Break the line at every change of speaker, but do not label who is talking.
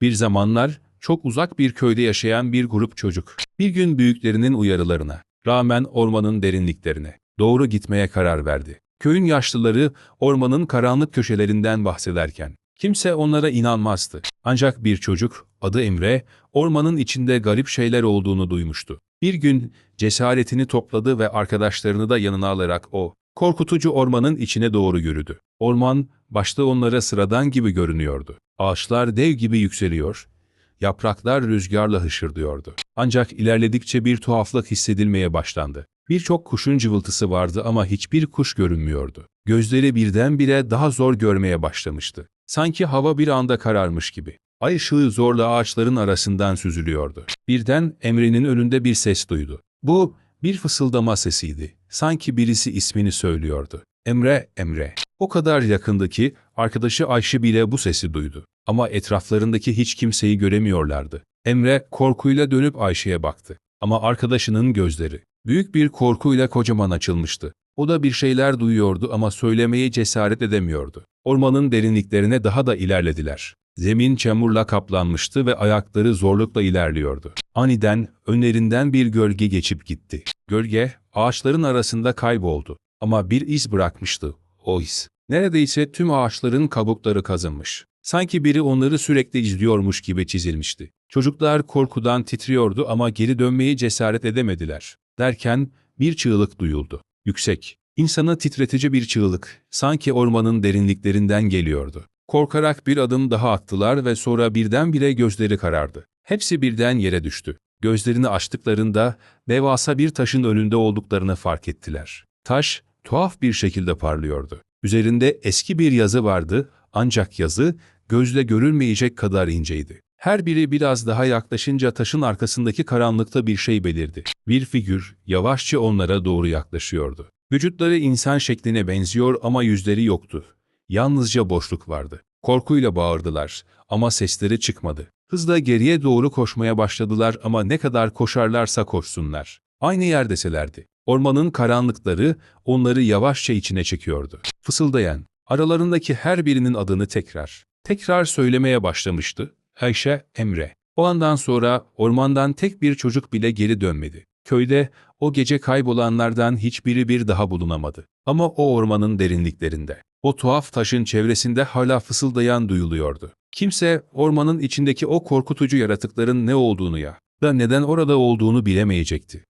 Bir zamanlar çok uzak bir köyde yaşayan bir grup çocuk. Bir gün büyüklerinin uyarılarına rağmen ormanın derinliklerine doğru gitmeye karar verdi. Köyün yaşlıları ormanın karanlık köşelerinden bahsederken kimse onlara inanmazdı. Ancak bir çocuk adı Emre ormanın içinde garip şeyler olduğunu duymuştu. Bir gün cesaretini topladı ve arkadaşlarını da yanına alarak o korkutucu ormanın içine doğru yürüdü. Orman başta onlara sıradan gibi görünüyordu. Ağaçlar dev gibi yükseliyor, yapraklar rüzgarla hışırdıyordu. Ancak ilerledikçe bir tuhaflık hissedilmeye başlandı. Birçok kuşun cıvıltısı vardı ama hiçbir kuş görünmüyordu. Gözleri birdenbire daha zor görmeye başlamıştı. Sanki hava bir anda kararmış gibi. Ay ışığı zorla ağaçların arasından süzülüyordu. Birden Emre'nin önünde bir ses duydu. Bu bir fısıldama sesiydi. Sanki birisi ismini söylüyordu. Emre, Emre. O kadar yakındı ki arkadaşı Ayşe bile bu sesi duydu. Ama etraflarındaki hiç kimseyi göremiyorlardı. Emre korkuyla dönüp Ayşe'ye baktı. Ama arkadaşının gözleri büyük bir korkuyla kocaman açılmıştı. O da bir şeyler duyuyordu ama söylemeye cesaret edemiyordu. Ormanın derinliklerine daha da ilerlediler. Zemin çamurla kaplanmıştı ve ayakları zorlukla ilerliyordu. Aniden önlerinden bir gölge geçip gitti. Gölge ağaçların arasında kayboldu ama bir iz bırakmıştı. O iz. Neredeyse tüm ağaçların kabukları kazınmış. Sanki biri onları sürekli izliyormuş gibi çizilmişti. Çocuklar korkudan titriyordu ama geri dönmeye cesaret edemediler. Derken bir çığlık duyuldu. Yüksek, insanı titretici bir çığlık, sanki ormanın derinliklerinden geliyordu. Korkarak bir adım daha attılar ve sonra birdenbire gözleri karardı. Hepsi birden yere düştü. Gözlerini açtıklarında devasa bir taşın önünde olduklarını fark ettiler. Taş tuhaf bir şekilde parlıyordu. Üzerinde eski bir yazı vardı ancak yazı gözle görülmeyecek kadar inceydi. Her biri biraz daha yaklaşınca taşın arkasındaki karanlıkta bir şey belirdi. Bir figür yavaşça onlara doğru yaklaşıyordu. Vücutları insan şekline benziyor ama yüzleri yoktu. Yalnızca boşluk vardı. Korkuyla bağırdılar ama sesleri çıkmadı. Hızla geriye doğru koşmaya başladılar ama ne kadar koşarlarsa koşsunlar. Aynı yerdeselerdi. Ormanın karanlıkları onları yavaşça içine çekiyordu. Fısıldayan, aralarındaki her birinin adını tekrar, tekrar söylemeye başlamıştı. Ayşe, Emre. O andan sonra ormandan tek bir çocuk bile geri dönmedi. Köyde o gece kaybolanlardan hiçbiri bir daha bulunamadı. Ama o ormanın derinliklerinde, o tuhaf taşın çevresinde hala fısıldayan duyuluyordu. Kimse ormanın içindeki o korkutucu yaratıkların ne olduğunu ya da neden orada olduğunu bilemeyecekti.